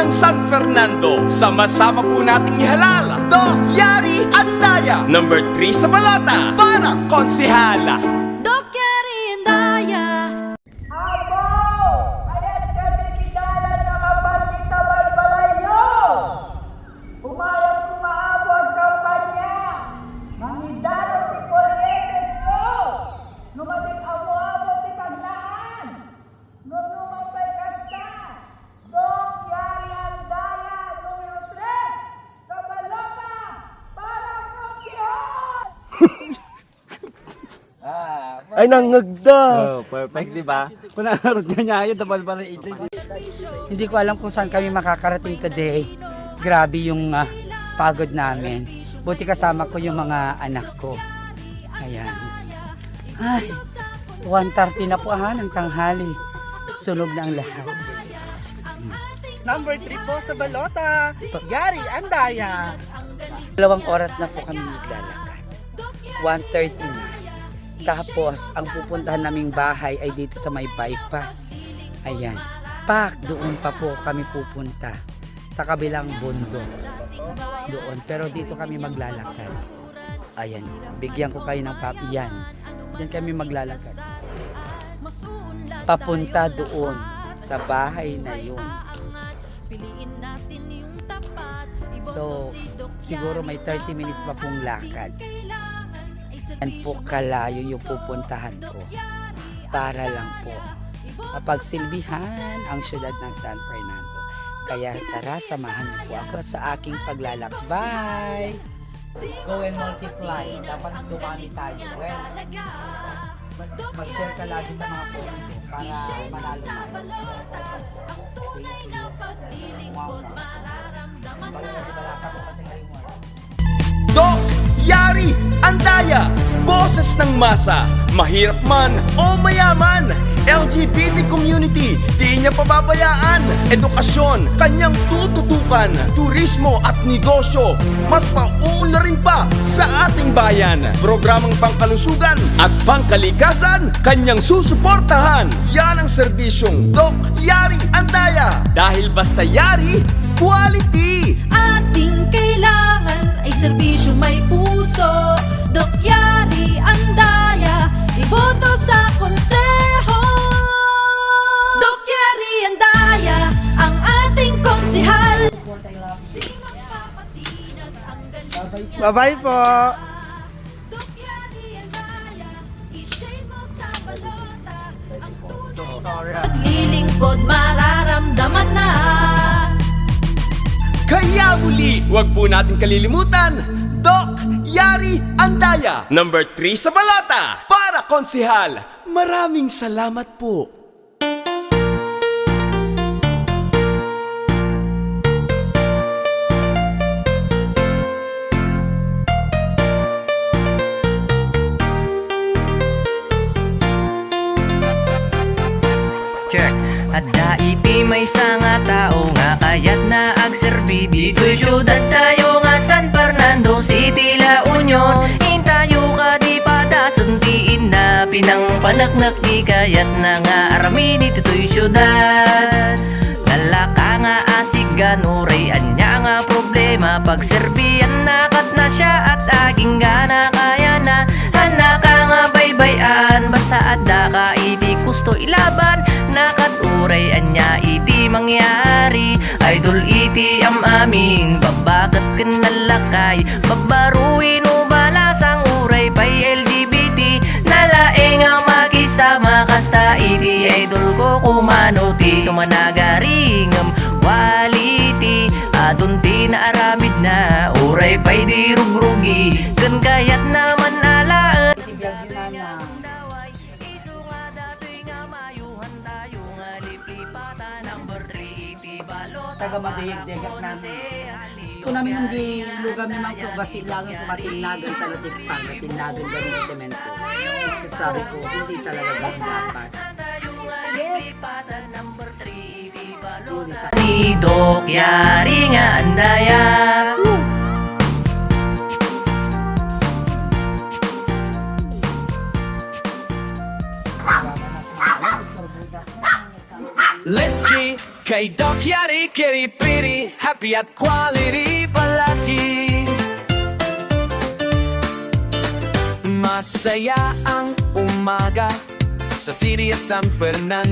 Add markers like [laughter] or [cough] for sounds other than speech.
ng San Fernando. Sama-sama po nating ihalala. Doc Yari Andaya. Number 3 sa balota. Para konsihala. Ay, nangagda. Oh, perfect, di ba? Kung [laughs] nakarot ka niya yun, tapos parang ito. Hindi ko alam kung saan kami makakarating today. Grabe yung ah, pagod namin. Buti kasama ko yung mga anak ko. Ayan. Ay, 1.30 na po ha ng tanghali. Sunog na ang lahat. Number 3 po sa balota. Yari, Andaya. Dalawang oras na po kami naglalakad. 1.30 na. Tapos, ang pupuntahan naming bahay ay dito sa may bypass. Ayan. Pak, doon pa po kami pupunta. Sa kabilang bundok. Doon. Pero dito kami maglalakad. Ayan. Bigyan ko kayo ng papiyan. Diyan kami maglalakad. Papunta doon sa bahay na yun. So, siguro may 30 minutes pa pong lakad. Yan po kalayo yung pupuntahan ko. Para lang po mapagsilbihan ang syudad ng San Fernando. Kaya tara, samahan niyo po ako sa aking paglalakbay. Go and multiply. Dapat dumami tayo. Well, mag- mag-share ka lagi sa mga post para manalo tayo. Wow. Pag-balaka ko kasi kayo mo. Boses ng masa. Mahirap man o mayaman. LGBT community, di niya pababayaan. Edukasyon, kanyang tututukan. Turismo at negosyo, mas pauunlarin pa sa ating bayan. Programang pangkalusugan at pangkalikasan, kanyang susuportahan. Yan ang serbisyong Doc Yari Andaya. Dahil basta Yari, quality. Ating kailangan ay serbisyo may puso Bye-bye po. Andaya I-shade mo sa balota Paglilingkod mararamdaman na Kaya muli, wag po natin kalilimutan, Doc Yari Andaya, number 3 sa balata, para konsihal. Maraming salamat po. Check. Ada iti may nga tao nga kayat na agserbi. Dito'y syudad tayo nga San Fernando City, La Union. Intayo ka di padasuntiin na Pinang panaknak di kayat na nga arami Dito'y syudad. Nalaka nga asigan uray anya nga problema. Pag serbian nakat na siya at aging gana kaya na. Hanaka nga baybayan Basta adda ka iti gusto ilaban. Nakat uray anya iti mangyari. Idol iti am aming Babakat kanalakay Babaruin o balasang uray pay LGBT Nalaeng ang makisama Kasta iti idol ko kumano. Ti Tumanagaringam waliti. Adunti na aramid na Uray pay di rugrugi. Kan kayat naman alaan. Daway Taga madayag-dagat namin. Kung namin ang gilugan naman ko, basilangan ko matingnagan talagang pag, matingnagan ganun sa semento. Sasabi ko, hindi talaga ganun dapat. tayo nga liplipata number 3 iti balot Yun, isa. Ni Dok Yari nga andaya Let's G, Kay Doc Yari, Kiri Piri Happy at quality palagi. Masaya ang umaga Sa City San Fernando